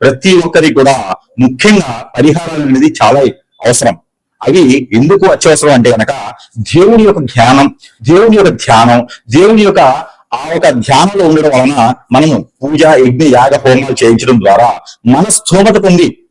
ప్రతి ఒక్కరికి కూడా ముఖ్యంగా పరిహారాలు అనేది చాలా అవసరం. అవి ఎందుకు అత్యవసరం అంటే కనుక దేవుని యొక్క ధ్యానం దేవుని యొక్క ధ్యానం దేవుని యొక్క ఆ యొక్క ధ్యానంలో ఉండడం వలన మనము పూజ యజ్ఞ యాగ హోమాలు చేయించడం ద్వారా మన స్థోమత పొంది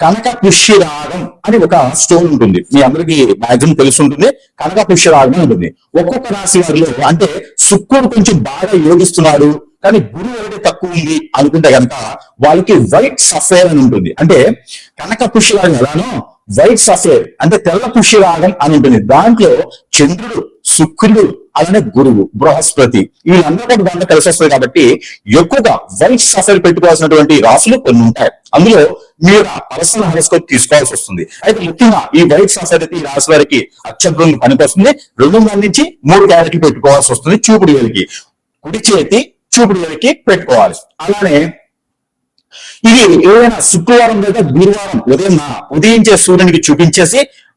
కనక పుష్యరాగం అని ఒక స్టోన్ ఉంటుంది. మీ అందరికీ మ్యాక్సిమం తెలిసి ఉంటుంది కనక పుష్యరాగం ఉంటుంది. ఒక్కొక్క రాశి వారిలో అంటే శుక్రుడు కొంచెం బాగా యోగిస్తున్నాడు కానీ గురువు ఒకటి తక్కువ ఉంది అనుకుంటే కనుక వాళ్ళకి వైట్ సఫేర్ అని ఉంటుంది. అంటే కనక పుష్యరాగం ఎలానో వైట్ సఫేర్ అంటే తెల్ల పుష్యరాగం అని ఉంటుంది. దాంట్లో చంద్రుడు శుక్రుడు అలానే గురువు బృహస్పతి. వీళ్ళందరూ దాంట్లో కలిసి వస్తుంది కాబట్టి ఎక్కువగా వైట్ సఫైర్ పెట్టుకోవాల్సినటువంటి రాశులు కొన్ని ఉంటాయి. అందులో మీరు పర్సనల్ హెరోస్కోప్ తీసుకోవాల్సి వస్తుంది. అయితే ముఖ్యంగా ఈ వైట్ సఫర్ అయితే ఈ రాశి వారికి అత్యద్భుతంగా పనికొస్తుంది. రెండు వందల నుంచి మూడు క్యారెట్లు పెట్టుకోవాల్సి వస్తుంది చూపుడు వేలికి. కుడి చేతి చూపుడు వేలికి పెట్టుకోవాలి. అలానే ఇది ఏదైనా శుక్రవారం లేదా గురువారం ఉదయం ఉదయించే సూర్యునికి చూపించేసి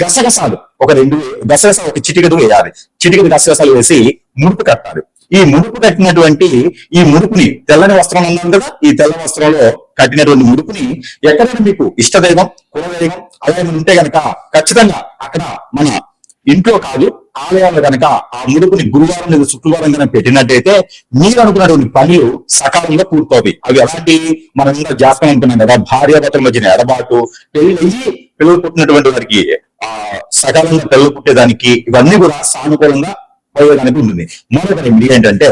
గసగసాలు. ఒక రెండు గసగసాలు గసగస ఒక చిటికెడు వేయాలి చిటికెడు గసగసాలు వేసి ముడుపు కట్టాలి. ఈ ముడుపు కట్టినటువంటి ఈ ముడుపుని తెల్లని వస్త్రం అన్నాం కదా ఈ తెల్ల వస్త్రంలో కట్టినటువంటి ముడుపుని ఎక్కడైనా మీకు ఇష్టదైవం కులదైవం అలాగే ఉంటే గనక ఖచ్చితంగా అక్కడ మన ఇంట్లో కాదు ఆలయాలు కనుక ఆ ముడుపుని గురువారం లేదా శుక్రవారం కనుక పెట్టినట్టయితే మీరు అనుకున్నటువంటి పనులు సకాలంలో పూర్తవుతాయి. అవి ఎలాంటి మనం ఇంకా జాతకం అనుకున్నాం కదా భార్యాభర్తల మధ్యన ఎడబాటు పెళ్ళి అయ్యి పిల్లలు పుట్టినటువంటి వారికి ఆ సకాలంలో పిల్లలు పుట్టేదానికి ఇవన్నీ కూడా సానుకూలంగా పోయేదానికి ఉంటుంది. మరొక రెమెడీ ఏంటంటే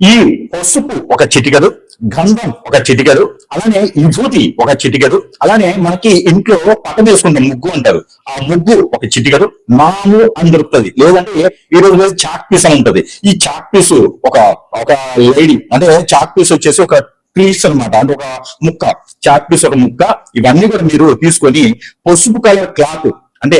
ఈ పసుపు ఒక చిటికెడు గంధం ఒక చిటికలు అలానే విభూతి ఒక చిటికలు అలానే మనకి ఇంట్లో పక్కన వేసుకుంటాం ముగ్గు అంటారు. ఆ ముగ్గు ఒక చిటికెడు నాము అని దొరుకుతుంది లేదంటే ఈ రోజు చాక్ పీస్ అని ఉంటది. ఈ చాక్ పీస్ ఒక ఒక లేడీ అంటే చాక్ పీస్ వచ్చేసి ఒక పీస్ అన్నమాట. అంటే ఒక ముక్క చాక్ పీస్ ఒక ముక్క ఇవన్నీ కూడా మీరు తీసుకొని పసుపు కలర్ క్లాత్ అంటే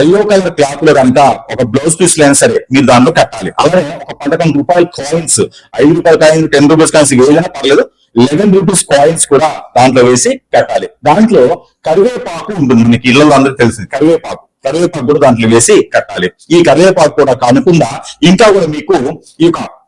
ఎల్లో కలర్ క్లాత్లో కనుక ఒక బ్లౌజ్ పీస్ లేని సరే మీరు దాంట్లో కట్టాలి. అలానే ఒక పదకొండు రూపాయల కాయిన్స్ ఐదు రూపాయల కాయిన్స్ టెన్ రూపీస్ కాయిన్స్ ఏదైనా పర్లేదు లెవెన్ రూపీస్ కాయిన్స్ కూడా దాంట్లో వేసి కట్టాలి. దాంట్లో కరివేపాకు ఉంటుంది. మనకి ఇళ్ళలో అందరికీ తెలిసింది కరివేపాకు. కరివేపాకు కూడా దాంట్లో వేసి కట్టాలి. ఈ కరివేపాకు కూడా కానకుండా ఇంకా కూడా మీకు ఈ యొక్క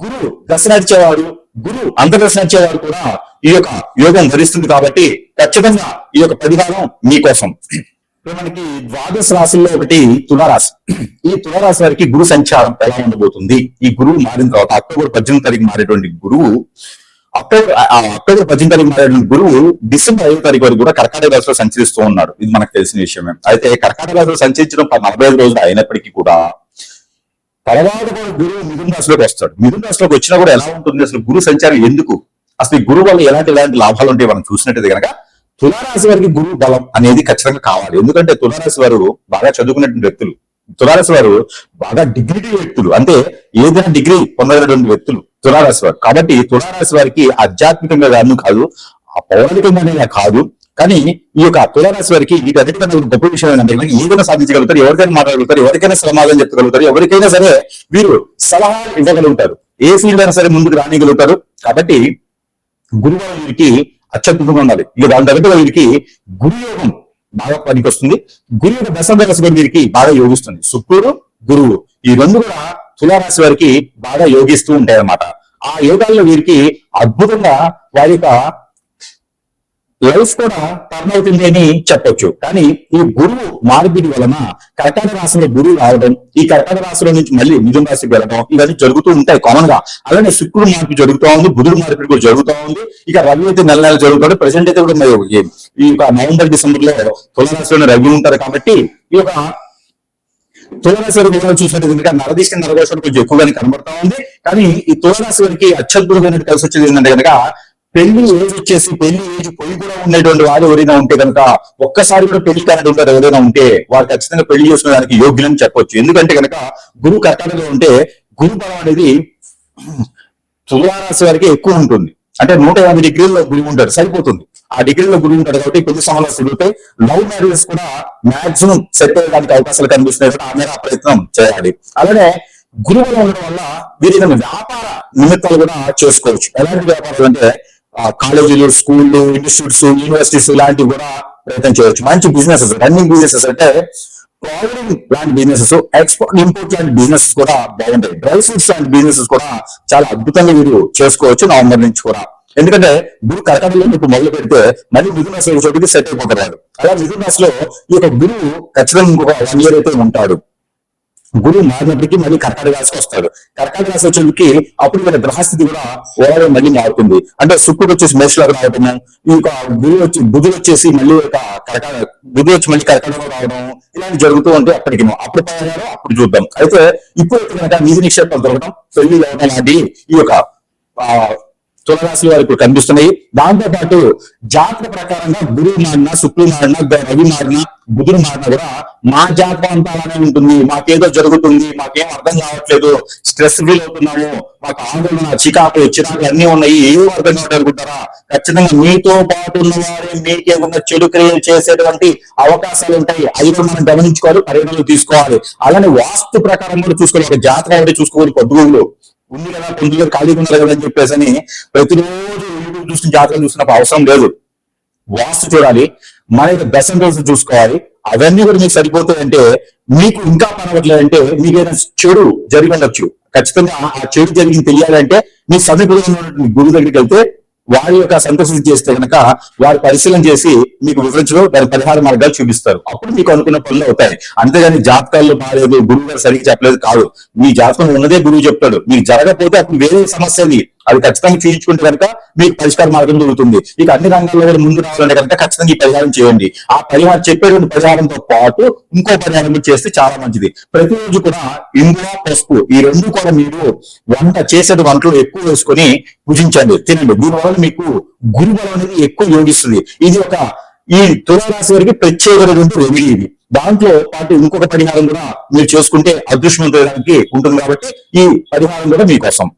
గురువు దశ నడిచేవాడు గురు అంతర్దశ నడిచేవాడు కూడా ఈ యొక్క యోగం ధరిస్తుంది కాబట్టి ఖచ్చితంగా ఈ యొక్క పరిహారం మీకోసం మనకి ద్వాదశ రాశుల్లో ఒకటి తులారాశి. ఈ తులారాశి వారికి గురు సంచారం ఎలా ఉండబోతుంది? ఈ గురువు మారిన తర్వాత అక్టోబర్ పద్దెనిమిది తారీఖు మారేటువంటి గురువు అక్టోబర్ ఆ అక్టోబర్ పద్దెనిమిది తారీఖు మారేటువంటి గురువు డిసెంబర్ ఐదో తారీఖు వరకు కూడా కర్కాటక రాశిలో సంచరిస్తూ ఉన్నాడు. ఇది మనకు తెలిసిన విషయమే. అయితే కర్కాటక రాశిలో సంచరించడం నలభై ఐదు రోజులు అయినప్పటికీ కూడా తర్వాత కూడా గురువు మిథున రాశిలోకి వస్తాడు. మిథున రాశిలోకి వచ్చినా కూడా ఎలా ఉంటుంది? అసలు గురు సంచారం ఎందుకు? అసలు ఈ గురువు వల్ల ఎలాంటి ఎలాంటి లాభాలు ఉంటాయి? మనం చూసినట్టయితే కనుక తులారాశి వారికి గురువు బలం అనేది ఖచ్చితంగా కావాలి. ఎందుకంటే తులారాశి వారు బాగా చదువుకున్నటువంటి వ్యక్తులు. తులారాశి వారు బాగా డిగ్రీ వ్యక్తులు. అంటే ఏదైనా డిగ్రీ పొందగలటువంటి వ్యక్తులు తులారాశి వారు. కాబట్టి తులారాశి వారికి ఆధ్యాత్మికంగా కాదు కాదు ఆ పౌరాణికంగానే కాదు కానీ ఈ యొక్క తులారాశి వారికి వీటన్నిటికన్నా ఒక గొప్ప విషయం ఏంటంటే ఏదైనా సాధించగలుగుతారు ఎవరికైనా మాట్లాడగలుగుతారు ఎవరికైనా సమాధానం చెప్పగలుగుతారు ఎవరికైనా సరే వీరు సలహాలు ఇవ్వగలుగుతారు. ఏ ఫీల్డ్ అయినా సరే ముందుకు రానిగలుగుతారు కాబట్టి గురువారం వీరికి అత్యద్భుతంగా ఉండాలి. ఇక దాని తగ్గట్టుగా వీరికి గురుయోగం బాగా పనికి వస్తుంది గురు యొక్క దశ వీరికి బాగా యోగిస్తుంది. శుక్రుడు గురువు ఈ రెండు కూడా తులారాశి వారికి బాగా యోగిస్తూ ఉంటాయి అన్నమాట ఆ యోగాల్లో వీరికి అద్భుతంగా వారి యొక్క లైఫ్ కూడా టర్న్ అవుతుంది అని చెప్పొచ్చు. కానీ ఈ గురువు మార్పిడి వలన కర్కాటక రాశిలో గురువు రావడం ఈ కర్కాటక రాశిలో నుంచి మళ్ళీ మిథున రాశికి వెళ్ళడం ఇవన్నీ జరుగుతూ ఉంటాయి కామన్గా. అలానే శుక్రుడు మార్పు జరుగుతూ ఉంది బుధుడు మార్పిడి కూడా జరుగుతూ ఉంది. ఇక రవి అయితే నెల నెల జరుగుతాడు ప్రెసెంట్ అయితే కూడా ఈ- యొక్క నవంబర్ డిసెంబర్లో తులరాశిలోనే రవి ఉంటారు కాబట్టి ఈ యొక్క తులరాశి వారికి చూసినట్టు కనుక నరదీష్ట నరదోషాలు కొంచెం ఎక్కువగానే కనబడతా ఉంది. కానీ ఈ తులరాశి వారికి అత్యద్భుతమైన కలిసి వచ్చేది ఏంటంటే కనుక పెళ్ళి ఏజ్ వచ్చేసి పెళ్ళి ఏజ్ పోయి కూడా ఉండేటువంటి వారు ఎవరైనా ఉంటే కనుక ఒక్కసారి కూడా పెళ్ళి కానటువంటి ఉంటారు ఎవరైనా ఉంటే వారు ఖచ్చితంగా పెళ్ళి చేసుకునేదానికి యోగ్యులని చెప్పొచ్చు. ఎందుకంటే కనుక గురువు కర్కాటకలో ఉంటే గురు బలం అనేది తులారాశి వారికి ఎక్కువ ఉంటుంది. అంటే నూట యాభై డిగ్రీల్లో గురువు ఉంటాడు సరిపోతుంది. ఆ డిగ్రీలో గురువు ఉంటాడు కాబట్టి పెళ్ళి సమయంలో తిరుగుతాయి. లవ్ మ్యారేజెస్ కూడా మాక్సిమం సెట్ అయ్యడానికి అవకాశాలు కనిపిస్తున్నాయి ఆ మీద ప్రయత్నం చేయాలి. అలానే గురువులు ఉండడం వల్ల వీరి వ్యాపార నిమిత్తాలు కూడా చేసుకోవచ్చు. ఎలాంటి వ్యాపారాలు అంటే కాలేజీలు స్కూళ్ళు ఇన్స్టిట్యూట్స్ యూనివర్సిటీస్ ఇలాంటివి కూడా ప్రయత్నం చేయవచ్చు మంచి బిజినెసెస్ రన్నింగ్ బిజినెసెస్ అంటే ప్రావిడింగ్ లాంటి బిజినెసెస్ ఎక్స్పోర్ట్ ఇంపోర్ట్ లాంటి బిజినెస్ కూడా బాగుంటాయి. డ్రై ఫ్రూట్స్ లాంటి బిజినెసెస్ కూడా చాలా అద్భుతంగా మీరు చేసుకోవచ్చు నవంబర్ నుంచి కూడా. ఎందుకంటే గురు కర్కాటకలో ఇప్పుడు మొదలు పెడితే మళ్ళీ మిథున రాశి చోటుకి సెట్ అయిపోతారు అలా మిథున రాశిలో ఈ యొక్క గురువు ఖచ్చితంగా ఇంకొక వన్ ఇయర్ అయితే ఉంటాడు. గురువు మారినప్పటికీ మళ్ళీ కర్కాటక రాశికి వస్తాడు. కర్కాటక రాశి వచ్చేందుకు అప్పుడు మన గ్రహస్థితి కూడా ఓవరాల్ మళ్ళీ మారుతుంది. అంటే శుక్రుడు వచ్చేసి మేషలోకి రావడం ఈ యొక్క గురువు వచ్చి బుధుడు వచ్చేసి మళ్ళీ ఒక కర్కాట బుధుడు వచ్చి మళ్ళీ కర్కాటకలో రావడం ఇలాంటి జరుగుతూ ఉంటే అప్పటికి అప్పుడు పదహారు అప్పుడు చూద్దాం. అయితే ఇప్పుడు కనుక నిధి నిక్షేపాలు దొరకడం పెళ్ళి అవడం లాంటి ఈ యొక్క ఆ, తులరాశి వారికి ఇప్పుడు కనిపిస్తున్నాయి. దాంతో పాటు జాతక ప్రకారంగా గురువు మారిన శుక్రుడు మారిన గ- రవి మారిన బుధుడు మారిన కూడా మా జాతకం అంతా అలానే ఉంటుంది. మాకేదో జరుగుతుంది మాకేం అర్థం కావట్లేదు. స్ట్రెస్ ఫీల్ అవుతున్నాము. మాకు ఆందోళన చికాకులు చిరాకులు అన్ని ఉన్నాయి. ఏవో అర్థం కావట్లేదు అనుకుంటారా? ఖచ్చితంగా మీతో పాటు ఉన్నవారే మీకేమన్నా చెడు క్రియలు చేసేటువంటి అవకాశాలు ఉంటాయి. అవి కూడా మనం గమనించుకోవాలి పరిగణలో తీసుకోవాలి. అలానే వాస్తు ప్రకారం కూడా చూసుకోవాలి. ఒక జాతకం ఒకటి చూసుకోవాలి పొద్దుగుళ్ళు. ఉంది కదా పొద్దుగా ఖాళీగా ఉన్నారు కదా అని చెప్పేసి అని ప్రతిరోజు యూట్యూబ్ చూసిన జాతకం చూసినప్పుడు అవసరం లేదు. వాస్తు చూడాలి. మన యొక్క దశ చూసుకోవాలి. అవన్నీ కూడా మీకు సరిపోతాయంటే మీకు ఇంకా పనవట్లేదంటే మీకు ఏదైనా చెడు జరిగి ఉండొచ్చు. ఖచ్చితంగా ఆ- ఆ చెడు జరిగింది తెలియాలంటే మీ సమీపంలో ఉన్నటువంటి గురువు దగ్గరికి వెళ్తే వారి యొక్క సంతోషం చేస్తే కనుక వారు పరిశీలన చేసి మీకు వివరించడం దాని పరిహార మార్గాలు చూపిస్తారు. అప్పుడు మీకు అనుకున్న పనులు అవుతాయి. అంతేగాని జాతకాల్లో బాగాలేదు గురువు గారు సరిగ్గా చెప్పలేదు కాదు. మీ జాతకంలో ఉన్నదే గురువు చెప్తాడు. మీకు జరగకపోతే అప్పుడు వేరే సమస్య అది. అది ఖచ్చితంగా చూపించుకుంటే కనుక మీకు పరిష్కార మార్గం దొరుకుతుంది. ఇక అన్ని రంగాల్లో కూడా ముందు రావాలంటే కనుక ఖచ్చితంగా ఈ పరిహారం చేయండి. ఆ పరిహారం చెప్పేటువంటి పరిహారంతో పాటు ఇంకో పరిహారం చేస్తే చాలా మంచిది. ప్రతిరోజు కూడా ఇంగువ పసుపు ఈ రెండు కూడా మీరు వంట చేసేది వంటలో ఎక్కువ వేసుకొని పూజించండి తినండి. దీనివల్ల మీకు గురుబలం అనేది ఎక్కువ యోగిస్తుంది. ఇది ఒక ఈ తులారాశి వారికి ప్రత్యేకమైనటువంటి రెమెడీ ఇది. దాంట్లో పాటు ఇంకొక పరిహారం కూడా మీరు చేసుకుంటే అదృష్టవంతడానికి ఉంటుంది కాబట్టి ఈ పరిహారం కూడా మీకోసం.